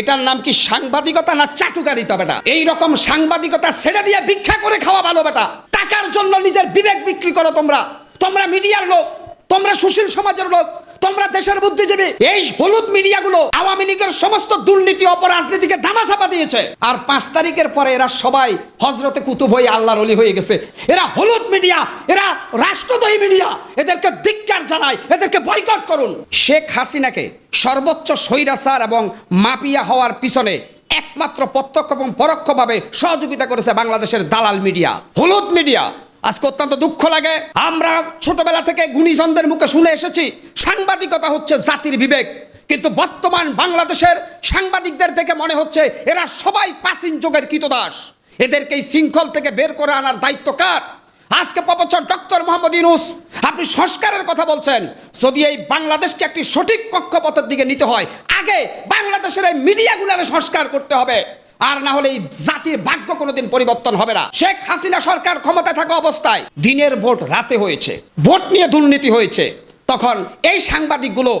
এটার নাম কি সাংবাদিকতা না চাটুকারিতা বেটা? এই রকম সাংবাদিকতা ছেড়ে দিয়ে ভিক্ষা করে খাওয়া ভালো বেটা। টাকার জন্য নিজের বিবেক বিক্রি করো তোমরা। তোমরা মিডিয়ার লোক, তোমরা সুশীল সমাজের লোক। তোমরা দেশের বুদ্ধিজীবী, এই হলুদ মিডিয়াগুলো আওয়ামী লীগের সমস্ত দুর্নীতি অপরাজনীতিকে ধামাচাপা দিয়েছে। আর পাঁচ তারিখের পরে এরা সবাই হজরতে কুতুব হয়ে আল্লাহর অলি হয়ে গেছে। এরা হলুদ মিডিয়া, এরা রাষ্ট্রদ্রোহী মিডিয়া, এদেরকে ধিক্কার জানায়, এদেরকে বয়কট করুন। শেখ হাসিনাকে সর্বোচ্চ স্বৈরাচার এবং মাপিয়া হওয়ার পিছনে একমাত্র প্রত্যক্ষ এবং পরোক্ষভাবে সহযোগিতা করেছে বাংলাদেশের দালাল মিডিয়া। হলুদ মিডিয়া আজকে অত্যন্ত দুঃখ লাগে। আমরা ছোটবেলা থেকে গুণীজনদের মুখে শুনে এসেছি, সাংবাদিকতা হচ্ছে জাতির বিবেক। কিন্তু বর্তমান বাংলাদেশের সাংবাদিকদের থেকে মনে হচ্ছে এরা সবাই প্রাচীন যুগের কীতদাস এদেরকে এই শৃঙ্খল থেকে বের করে আনার দায়িত্ব কার? আজকে প্রফেসর ডক্টর মোহাম্মদ ইউনুস, আপনি সংস্কারের কথা বলছেন। যদি এই বাংলাদেশকে একটি সঠিক কক্ষপথের দিকে নিতে হয়, আগে বাংলাদেশের এই মিডিয়াগুলোর সংস্কার করতে হবে। আর না হলে এই জাতির ভাগ্য কোনোদিন পরিবর্তন হবে না। শেখ হাসিনা সরকার ক্ষমতায় থাকা অবস্থায় দিনের ভোট রাতে হয়েছে, ভোট নিয়ে দুর্নীতি হয়েছে। তখন এই সাংবাদিকগুলো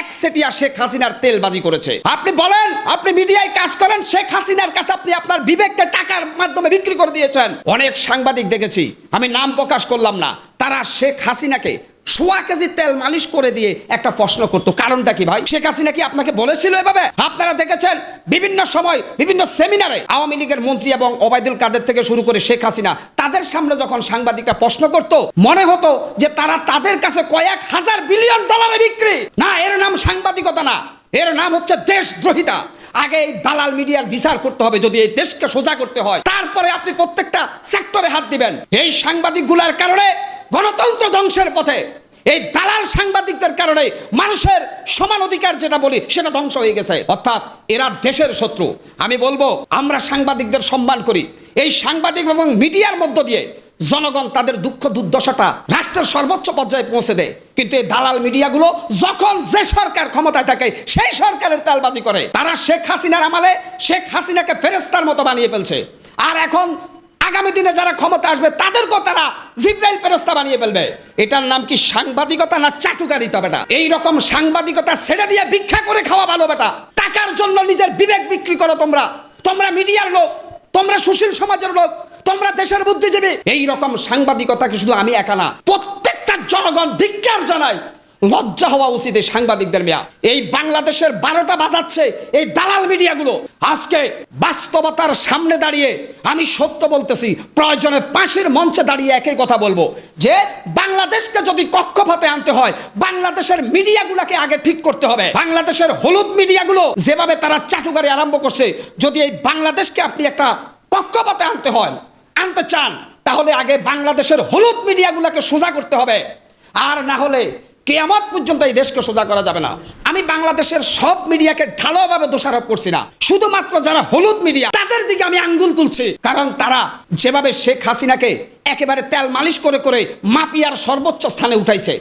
একসেটিয়া শেখ হাসিনার তেলবাজি করেছে। আপনি বলেন, আপনি মিডিয়ায় কাজ করেন, শেখ হাসিনার কাছে আপনি আপনার বিবেককে টাকার মাধ্যমে বিক্রি করে দিয়েছেন। অনেক সাংবাদিক দেখেছি, আমি নাম প্রকাশ করলাম না, তারা শেখ হাসিনাকে সোয়া কেজি তেল মালিশ করে দিয়ে একটা প্রশ্ন করতো, কারণটা কি ভাই? শেখ হাসিনা কি আপনাকে বলেছিল এভাবে? আপনারা দেখেছেন বিভিন্ন সময়, বিভিন্ন সেমিনারে আওয়ামী লীগের মন্ত্রী এবং ওবায়দুল কাদের থেকে শুরু করে শেখ হাসিনা তাদের সামনে যখন সাংবাদিকরা প্রশ্ন করত, মনে হতো যে তারা তাদের কাছে কয়েক হাজার বিলিয়ন ডলারে বিক্রি। না, এর নাম সাংবাদিকতা না। এর নাম হচ্ছে দেশদ্রোহিতা। আগে এই দালাল মিডিয়ার বিচার করতে হবে, যদি এই দেশকে সোজা করতে হয়। তারপরে আপনি প্রত্যেকটা সেক্টরে হাত দিবেন। এই সাংবাদিকগুলার কারণে গণতন্ত্র ধ্বংসের পথে। এই দালাল সাংবাদিকদের কারণে মানুষের সমান অধিকার যেটা বলি, সেটা ধ্বংস হয়ে গেছে। অর্থাৎ এরা দেশের শত্রু। আমি বলব, আমরা সাংবাদিকদের সম্মান করি। এই সাংবাদিক এবং মিডিয়ার মধ্য দিয়ে জনগণ তাদের দুঃখ দুর্দশাটা রাষ্ট্রের সর্বোচ্চ পর্যায়ে পৌঁছে দেয়। কিন্তু এই দালাল মিডিয়াগুলো যখন যে সরকার ক্ষমতায় থাকে, সেই সরকারের তালবাজি করে। তারা শেখ হাসিনার আমলে শেখ হাসিনাকে ফেরেস্তার মতো বানিয়ে ফেলছে। আর এখন আগামী দিনে যারা ক্ষমতা আসবে ফেরেস্তা বানিয়ে ফেলবে। এটার নাম কি সাংবাদিকতা না চাটুকারিতা বেটা? এই রকম সাংবাদিকতা ছেড়ে দিয়ে ভিক্ষা করে খাওয়া ভালো বেটা। টাকার জন্য নিজের বিবেক বিক্রি করো তোমরা। তোমরা মিডিয়ার লোক, তোমরা সুশীল সমাজের লোক, তোমরা দেশের বুদ্ধিজীবী। এই রকম সাংবাদিকতাকে শুধু আমি একা না, প্রত্যেকটা জনগণ ধিক্কার জানায়। লজ্জা হওয়া উচিত এই সাংবাদিকদের মেয়া। এই বাংলাদেশের বারোটা বাজাচ্ছে এই দালাল মিডিয়াগুলো। আজকে বাস্তবতার সামনে দাঁড়িয়ে আমি সত্য বলতেছি, প্রয়োজনে পাশের মঞ্চে দাঁড়িয়ে একই কথা বলব যে বাংলাদেশকে যদি কক্ষপথে আনতে হয়, বাংলাদেশের মিডিয়াগুলোকে আগে ঠিক করতে হবে। বাংলাদেশের হলুদ মিডিয়াগুলো যেভাবে তারা চাটুকারি আরম্ভ করছে, যদি এই বাংলাদেশকে আপনি একটা কক্ষপথে আনতে হয়, আনতে চান, তাহলে আগে বাংলাদেশের হলুদ মিডিয়াগুলোকে সোজা করতে হবে। আর না হলে কেয়ামত পর্যন্ত এই দেশকে সোজা করা যাবে না। আমি বাংলাদেশের সব মিডিয়াকে ঢালোভাবে দোষারোপ করছি না। শুধুমাত্র যারা হলুদ মিডিয়া, তাদের দিকে আমি আঙ্গুল তুলছি। কারণ তারা যেভাবে শেখ হাসিনাকে একেবারে তেল মালিশ করে করে মাপিয়ার সর্বোচ্চ স্থানে উঠাইছে।